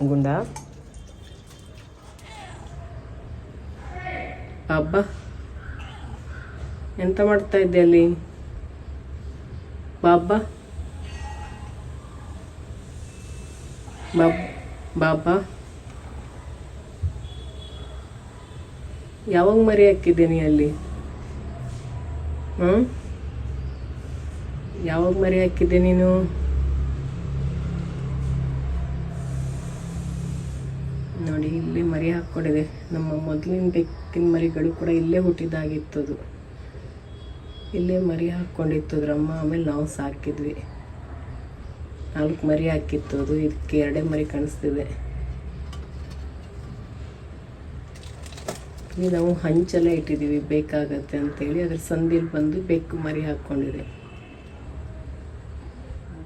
ಗುಂಡ. ಅಬ್ಬ. ಎಂತ ಮಾಡ್ತಾ ಇದ್ದೆ ಅಲ್ಲಿ? ಬಾಬಾ ಬಾಬ್ ಬಾಬಾ ಯಾವಾಗ ಮರಿ ಹಾಕಿದ್ದೀನಿ ಅಲ್ಲಿ? ಹ್ಞೂ ಯಾವಾಗ ಮರಿ ಹಾಕಿದ್ದೆ ನೀನು? ನೋಡಿ ಇಲ್ಲಿ ಮರಿ ಹಾಕ್ಕೊಂಡಿದೆ. ನಮ್ಮ ಮೊದಲಿನ ಬೆಕ್ಕಿನ ಮರಿಗಳು ಕೂಡ ಇಲ್ಲೇ ಹುಟ್ಟಿದಾಗಿತ್ತು ಅದು ಇಲ್ಲೇ ಮರಿ ಹಾಕ್ಕೊಂಡಿತ್ತು ಅದ್ರ ಅಮ್ಮ, ಆಮೇಲೆ ನಾವು ಸಾಕಿದ್ವಿ. ನಾಲ್ಕು ಮರಿ ಹಾಕಿತ್ತು ಅದು ಇದಕ್ಕೆ ಎರಡೇ ಮರಿ ಕಾಣಿಸ್ತಿದೆ. ಇಲ್ಲಿ ನಾವು ಹಂಚೆಲ್ಲ ಇಟ್ಟಿದ್ದೀವಿ ಬೇಕಾಗತ್ತೆ ಅಂತೇಳಿ. ಅದ್ರ ಸಂದಿಲ್ ಬಂದು ಬೆಕ್ಕು ಮರಿ ಹಾಕ್ಕೊಂಡಿದೆ.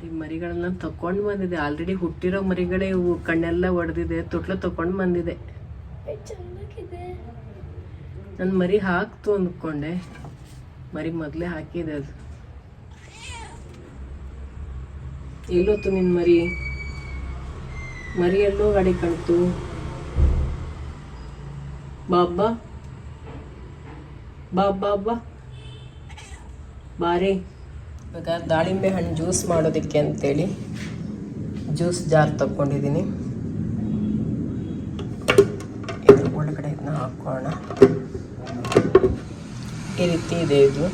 ನೋಡಿ ಮರಿಗಳನ್ನ ತಕೊಂಡ್ ಬಂದಿದೆ. ಆಲ್ರೆಡಿ ಹುಟ್ಟಿರೋ ಮರಿಗಳೇ ಇವು. ಕಣ್ಣೆಲ್ಲ ಒಡೆದಿದೆ. ತೊಟ್ಲು ತಕೊಂಡು ಬಂದಿದೆ. ನನ್ ಮರಿ ಹಾಕ್ತು ಅಂದ್ಕೊಂಡೆ ಮರಿ ಮೊದಲೇ ಹಾಕಿದೆ ಅದು. ಎಲ್ಲೋತು ನಿನ್ನ ಮರಿ? ಮರಿ ಎಲ್ಲೋ ಗಾಡಿ ಕಳ್ತು ಬಾಬಾ ಬಾಬಾ ಬಾ ಬಾರೆ? ಇವಾಗ ದಾಳಿಂಬೆ ಹಣ್ಣು ಜ್ಯೂಸ್ ಮಾಡೋದಕ್ಕೆ ಅಂತೇಳಿ ಜ್ಯೂಸ್ ಜಾರ್ ತಗೊಂಡಿದ್ದೀನಿ ಇದ್ರ ಒಳಗಡೆ ಇದನ್ನ ಹಾಕೋಣ. ಈ ರೀತಿ ಇದೆ ಇದು.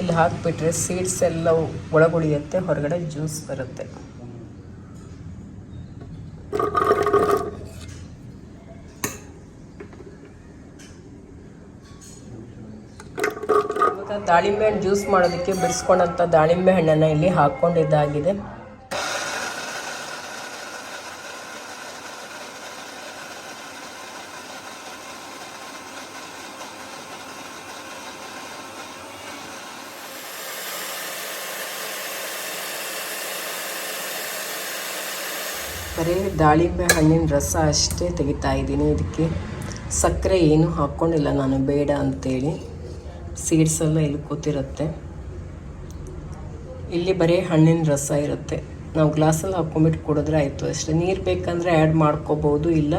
ಇಲ್ಲಿ ಹಾಕಿಬಿಟ್ರೆ ಸೀಡ್ಸ್ ಎಲ್ಲ ಒಳಗುಳಿಯುತ್ತೆ, ಹೊರಗಡೆ ಜ್ಯೂಸ್ ಬರುತ್ತೆ ಇವಾಗ ದಾಳಿಂಬೆ ಹಣ್ಣು ಜ್ಯೂಸ್ ಮಾಡೋದಕ್ಕೆ ಬಿಡಿಸ್ಕೊಂಡಂಥ ದಾಳಿಂಬೆ ಹಣ್ಣನ್ನು ಇಲ್ಲಿ ಹಾಕ್ಕೊಂಡಿದ್ದಾಗಿದೆ. ಬರೀ ದಾಳಿಂಬೆ ಹಣ್ಣಿನ ರಸ ಅಷ್ಟೇ ತೆಗಿತಾ ಇದ್ದೀನಿ. ಇದಕ್ಕೆ ಸಕ್ಕರೆ ಏನೂ ಹಾಕ್ಕೊಂಡಿಲ್ಲ ನಾನು, ಬೇಡ ಅಂತೇಳಿ. ಸೀಡ್ಸ್ ಎಲ್ಲ ಇಲ್ಲಿ ಕೂತಿರುತ್ತೆ. ಇಲ್ಲಿ ಬರೀ ಹಣ್ಣಿನ ರಸ ಇರುತ್ತೆ. ನಾವು ಗ್ಲಾಸಲ್ಲಿ ಹಾಕ್ಕೊಂಬಿಟ್ಟು ಕುಡಿದ್ರೆ ಆಯಿತು ಅಷ್ಟೇ. ನೀರು ಬೇಕಂದರೆ ಆ್ಯಡ್ ಮಾಡ್ಕೋಬೋದು, ಇಲ್ಲ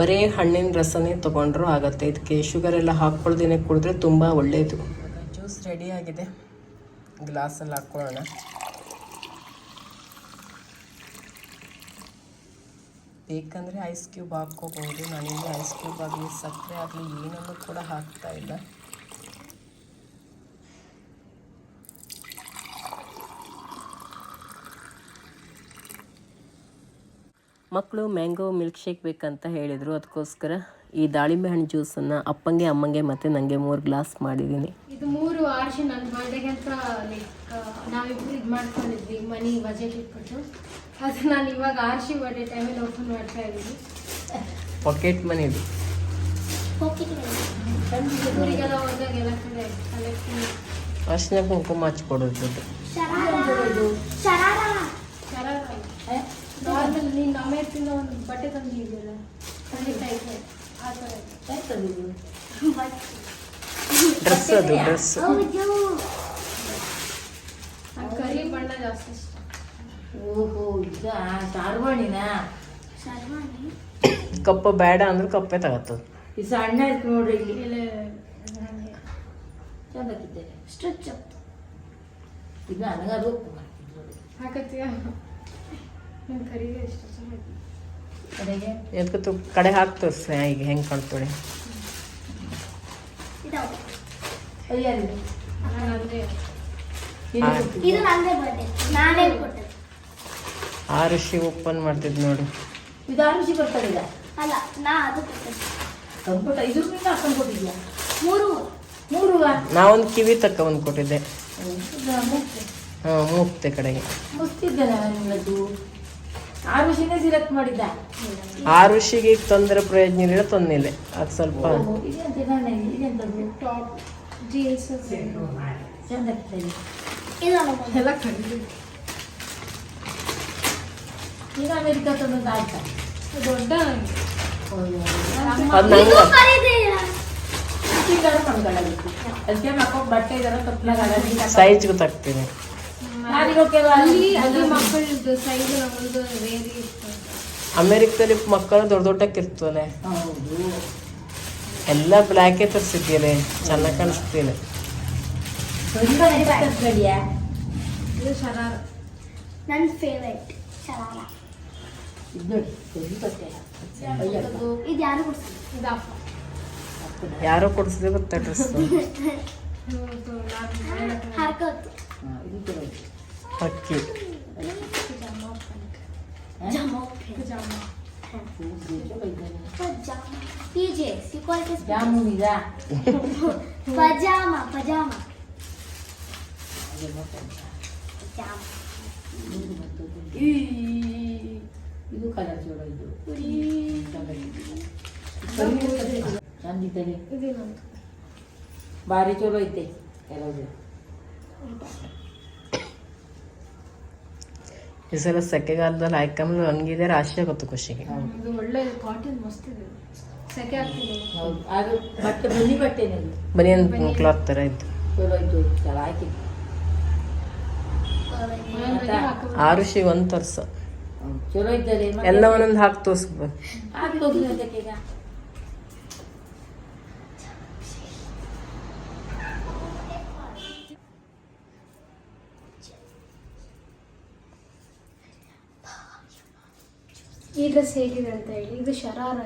ಬರೀ ಹಣ್ಣಿನ ರಸನೇ ತೊಗೊಂಡ್ರೂ ಆಗುತ್ತೆ. ಇದಕ್ಕೆ ಶುಗರ್ ಎಲ್ಲ ಹಾಕ್ಕೊಳ್ದೇ ಕುಡಿದ್ರೆ ತುಂಬ ಒಳ್ಳೆಯದು ಜ್ಯೂಸ್ ರೆಡಿಯಾಗಿದೆ ಗ್ಲಾಸಲ್ಲಿ ಹಾಕ್ಕೊಳ್ಳೋಣ. ಬೇಕಂದರೆ ಐಸ್ ಕ್ಯೂಬ್ ಹಾಕ್ಕೋಬೋದು. ನಾನಿಲ್ಲಿ ಐಸ್ ಕ್ಯೂಬ್ ಆಗಲಿ ಸಕ್ಕರೆ ಆಗಲಿ ಏನನ್ನು ಕೂಡ ಹಾಕ್ತಾ ಇಲ್ಲ. ಮಕ್ಕಳು ಮ್ಯಾಂಗೋ ಮಿಲ್ಕ್ ಶೇಕ್ ಬೇಕಂತ ಹೇಳಿದರು. ಅದಕ್ಕೋಸ್ಕರ ಈ ದಾಳಿಂಬೆ ಹಣ್ಣು ಜ್ಯೂಸನ್ನು ಅಪ್ಪಂಗೆ ಅಮ್ಮಂಗೆ ಮತ್ತು ನನಗೆ ಮೂರು ಗ್ಲಾಸ್ ಮಾಡಿದ್ದೀನಿ. ಇದು ಮೂರು ಆರ್ಷಿ ನನ್ನ ಬರ್ಡೇಗೆ ಅಂತ ಲೈಕ್ ನಾವಿಬ್ರು ಇದು ಮಾಡ್ಕೊಂಡಿದ್ವಿ ಮನಿ ಬಜೆಟ್ ಇಟ್ಬಿಟ್ಟು. ಅದು ನಾನು ಇವಾಗ ಆರ್ಷಿ ಬರ್ಡೇ ಟೈಮಲ್ಲಿ ಓಪನ್ ಮಾಡ್ತಾ ಇದ್ದೀನಿ. ಪಾಕೆಟ್ ಮನಿ ಇದು. ಊರಿಗೆಲ್ಲ ಹೋದಾಗ ಎಲ್ಲ ಕಡೆ ಕಲೆಕ್ಟ್ ಅರ್ಶಿನ ಕುಂಕುಮ ಹಚ್ಕೊಡೋದು ದುಡ್ಡು. ನಾರ್ಮಲ್ ನೀನು ಅಮೇರಿಕಿಂದ ಒಂದು ಬಟ್ಟೆ ಟೈಪ್ ಆ ಥರ ಡ್ರೆಸ್ ಅದು ಡ್ರೆಸ್ ಕರಿ ಬಣ್ಣ ಜಾಸ್ತಿ ಇಷ್ಟ. ಓಹೋ ಈಗ ಶಾರ್ವಾಣಿ? ಕಪ್ಪ ಬೇಡ ಅಂದ್ರೆ ಕಪ್ಪೆ ತಗತ್ತದ ಈ ಸಣ್ಣ ಐತೆ ನೋಡ್ರಿ ಇಲ್ಲಿ. ಸ್ಟ್ರೆಚ್ ಈಗ ನನಗದು. ಹಾಕತ್ತೀಯ? ಎದ್ಕತ್ತು ಕಡೆ ಹಾಕಿ ತೋರಿಸ್ರಿ ಈಗ ಹೆಂಗೆ ನಿನಗೆ ಆ. ಋಷಿ ಓಪನ್ ಮಾಡ್ತಿದ್ ನೋಡಿ. ಇದು ಅಲ್ಲ ನಾ ಅದು ಕೊಟ್ಟದ್ದು. ಕಂಪುಟ ಇದು ನೀನು ಹಾಕೊಂಡು ಕೊಟ್ಟಿದ್ಯಾ? ಮೂರು. ಮೂರು ನಾವೊಂದು ಕಿವಿ ತಕ್ಕ ಒಂದು ಕೊಟ್ಟಿದ್ದೆ. ಹಾಂ ಮೂಗ್ತೆ ಕಡೆಗೆ. ಮುಸ್ತಿದ್ದೆ ನಾನು ನಿಮ್ಮದು ಆರುಷಿನೇ ಸಿಲೆಕ್ಟ್ ಮಾಡಿದ್ದ. ಆ ಋಷಿಗೆ ತೊಂದರೆ ಪ್ರಯೋಜನ ಇಲ್ಲ. ತೊಂದಿಲ್ಲ ಅದು ಸ್ವಲ್ಪ ಈಗ ಅಮೆರಿಕ ತಂದದ್ದು ಆಯ್ತಾ? ದೊಡ್ಡ ಅದಕ್ಕೆ ಬಟ್ಟೆ ಇದರ ನಾನೀಗ ಕೆಲವು ಅಲ್ಲಿ ಅಲ್ಲಿ ಅಲ್ಲಿ ಮಕ್ಕಳದ್ದು ಸೈಜ್ ನಮ್ಮದು ವೇರಿ ಇತ್ತು ಅಮೇರಿಕದಲ್ಲಿ ಮಕ್ಕಳು ದೊಡ್ಡ ದೊಡ್ಡಕ್ಕಿರ್ತವಲ್ಲ ಹೌದು ಎಲ್ಲ ಬ್ಲ್ಯಾಕೇ ತರಿಸಿದ್ದೀರಿ ಚೆನ್ನಾಗಿ ಕಾಣಿಸ್ತೀನಿ ತುಂಬ ನೆನಪಾಗ್ತದೆ ಗಡಿಯ ಇದು ಶರಾರ ನನ್ನ ಫೇವ್ರೆಟ್ ಶರಾರ ಇದು ನೋಡಿ ಸರಿ ಬಟ್ಟೆ ಅಯ್ಯಪ್ಪ ಇದು ಯಾರು ಕೊಡ್ತಾರೆ ಇದಪ್ಪ ಯಾರೋ ಕೊಡಿಸಿದ್ರೆ ಗೊತ್ತಾ ಡ್ರೆಸ್ ಇದು ನಾನು ಮನೆಯಲ್ಲಿ ಹಾಕಿದ್ದು. ಹರ್ಕೋತು ಹಾಂ ಇದು ಚಲೋ ಇದೆ. ಅಕ್ಕಿ ಪಜಾಮ ಪ್ಯಾಂಟ್. ಜಮೋ ಪಜಾಮ. ಇದು ಚಲೋ ಇದೆ. ಪಜಾಮ PJs, you call it as jamun ಇದಾ ಪಜಾಮ ಪಜಾಮ ಪಜಾಮ ಈ ಇದು ಕಲರ್ ಚಲೋ ಇದು ಚಂದಿದ್ದಾರೆ ಇದು ಇನ್ನೊಂದು. ಭಾರಿ ಚಲೋ ಐತೆ ಕೆಲವು ಈ ಸಲ ಸೆಕೆಗಾಲದಲ್ಲಿ ಹಾಕೊಂಡ್ರೆ ಹಂಗಿದೆ ರಾಶಿ ಆಗುತ್ತೆ ಖುಷಿಗೆ. ಇದು ಒಳ್ಳೆ ಕಾಟನ್ ಮಸ್ತ್ ಇದೆ. ಸೆಕೆ ಆಗ್ತಿದೆ. ಹೌದು. ಅದು ಬಟ್ಟೆ ಬನ್ನಿ ಬಟ್ಟೆನೇ ಅದು ಬನಿಯನ್ ಕ್ಲಾತ್ ಥರ ಇದ್ದು ಚಲೋ ಇತ್ತು. ಚಲೋ ಮನೆಯಲ್ಲಿ ಹಾಕೋದು. ಆರುಷಿ ಒಂದು ತರ್ಸ. ಚಲೋ ಎಲ್ಲ ಒಂದೊಂದು ಹಾಕಿ ತೋರಿಸ್ಬೋದು ಈ ಡ್ರೆಸ್ ಹೇಗಿದೆ ಅಂತ ಹೇಳಿ. ಇದು ಶರಾರ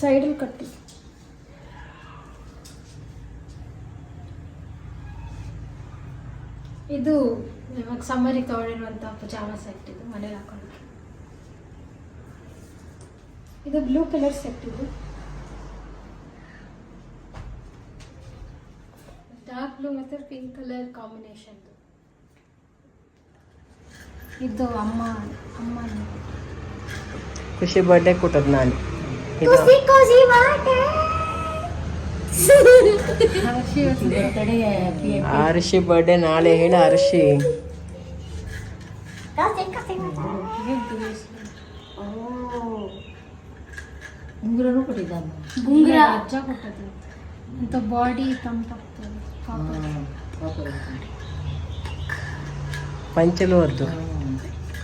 ಸೈಡಲ್ಲಿ ಕಟ್ಟಿ. ಇದು ಇವಾಗ ಸಮ್ಮರಿಗೆ ತಗೊಂಡಿರುವಂಥ ಪಜಾಮ ಸೆಟ್ ಇದು ಮನೇಲಿ ಹಾಕೊಂಡು ಇದು ಬ್ಲೂ ಕಲರ್ ಸೆಟ್ ಇದು. ಡಾರ್ಕ್ ಬ್ಲೂ ಮತ್ತು ಪಿಂಕ್ ಕಲರ್ ಕಾಂಬಿನೇಷನ್ ಇದು ಅಮ್ಮ ಅಮ್ಮ ಖುಷಿ ಬರ್ಡೇ ಕೊಟ್ಟದ್ ನಾನು. ಆರುಷಿ ಬರ್ಡೇ ನಾಳೆ ಹೇಳ ಆರುಷಿ ಕಸಿ ಅದು ಮಾಟೆ ಉಂಗುರನೂ ಕೊಟ್ಟಿದ್ದಾನೆ. ಗುಂಗ್ರ ಅಜ್ಜ ಕೊಟ್ಟದ್ದು. ಅಂತ ಬಾಡಿ ತಂಪಾಗ್ತದೆ. ಕಾಪರ್ ಪಂಚಲು ಅವ್ರದ್ದು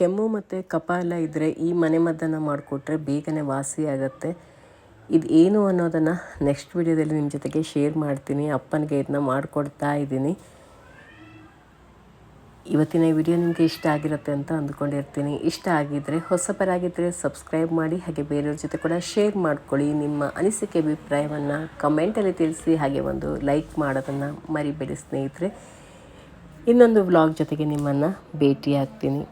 ಕೆಮ್ಮು ಮತ್ತು ಕಫ ಎಲ್ಲ ಇದ್ದರೆ ಈ ಮನೆ ಮದ್ದನ್ನು ಮಾಡಿಕೊಟ್ರೆ ಬೇಗನೆ ವಾಸಿ ಆಗುತ್ತೆ. ಇದು ಏನು ಅನ್ನೋದನ್ನು ನೆಕ್ಸ್ಟ್ ವಿಡಿಯೋದಲ್ಲಿ ನಿಮ್ಮ ಜೊತೆಗೆ ಶೇರ್ ಮಾಡ್ತೀನಿ. ಅಪ್ಪನಿಗೆ ಇದನ್ನ ಮಾಡಿಕೊಡ್ತಾ ಇದ್ದೀನಿ. ಇವತ್ತಿನ ವಿಡಿಯೋ ನಿಮಗೆ ಇಷ್ಟ ಆಗಿರುತ್ತೆ ಅಂತ ಅಂದ್ಕೊಂಡಿರ್ತೀನಿ. ಇಷ್ಟ ಆಗಿದ್ದರೆ ಹೊಸಬರಾಗಿದ್ದರೆ ಸಬ್ಸ್ಕ್ರೈಬ್ ಮಾಡಿ, ಹಾಗೆ ಬೇರೆಯವ್ರ ಜೊತೆ ಕೂಡ ಶೇರ್ ಮಾಡ್ಕೊಳ್ಳಿ. ನಿಮ್ಮ ಅನಿಸಿಕೆ, ಅಭಿಪ್ರಾಯವನ್ನು ಕಮೆಂಟಲ್ಲಿ ತಿಳಿಸಿ, ಹಾಗೆ ಒಂದು ಲೈಕ್ ಮಾಡೋದನ್ನು ಮರಿಬೇಡಿ ಸ್ನೇಹಿತರೆ. ಇನ್ನೊಂದು ವ್ಲಾಗ್ ಜೊತೆಗೆ ನಿಮ್ಮನ್ನು ಭೇಟಿ ಆಗ್ತೀನಿ